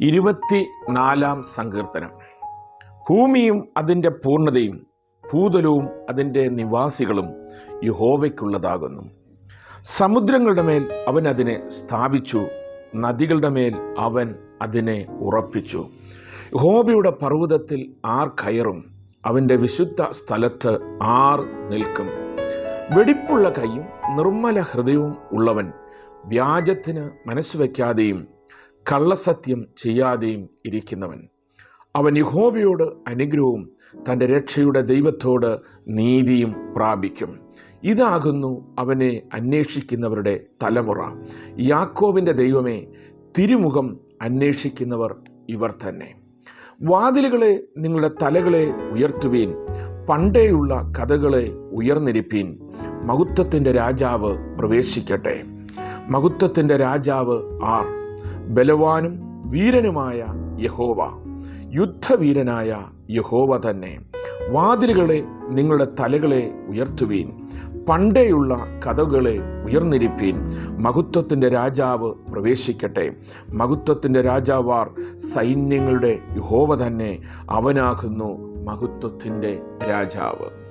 ഇരുപത്തി നാലാം സങ്കീർത്തനം. ഭൂമിയും അതിന്റെ പൂർണതയും ഭൂതലവും അതിന്റെ നിവാസികളും യഹോവയ്ക്കുള്ളതാകുന്നു. സമുദ്രങ്ങളുടെ മേൽ അവൻ അതിനെ സ്ഥാപിച്ചു നദികളുടെ മേൽ അവൻ അതിനെ ഉറപ്പിച്ചു. യഹോവയുടെ പർവതത്തിൽ ആർ കയറും അവന്റെ വിശുദ്ധ സ്ഥലത്ത് ആർ നിൽക്കും. വെടിപ്പുള്ള കൈയും നിർമ്മല ഹൃദയവും ഉള്ളവൻ വ്യാജത്തിന് മനസ്സ് വയ്ക്കാതെയും കള്ളസത്യം ചെയ്യാതെയും ഇരിക്കുന്നവൻ. അവൻ യഹോബയോട് അനുഗ്രഹവും തന്റെ രക്ഷയുടെ ദൈവത്തോട് നീതിയും പ്രാപിക്കും. ഇതാകുന്നു അവനെ അന്വേഷിക്കുന്നവരുടെ തലമുറ. യാക്കോവിന്റെ ദൈവമേ തിരുമുഖം അന്വേഷിക്കുന്നവർ ഇവർ തന്നെ. വാതിലുകളെ നിങ്ങളുടെ തലകളെ ഉയർത്തുവീൻ പണ്ടേയുള്ള കഥകളെ ഉയർന്നിരിപ്പീൻ. മഹുത്വത്തിന്റെ രാജാവ് പ്രവേശിക്കട്ടെ. മഹുത്വത്തിന്റെ രാജാവ് ആർ? ബലവാനും വീരനുമായ യഹോവ. യുദ്ധവീരനായ യഹോവ തന്നെ വാതിലുകളെ നിങ്ങളുടെ തലകളെ ഉയർത്തുവീൻ പണ്ടേയുള്ള കഥകളെ ഉയർന്നിരിപ്പീൻ. മഹത്വത്തിന്റെ രാജാവ് പ്രവേശിക്കട്ടെ. മഹത്വത്തിന്റെ രാജാവാർ സൈന്യങ്ങളുടെ യഹോവ തന്നെ അവനാകുന്നു മഹത്വത്തിന്റെ രാജാവ്.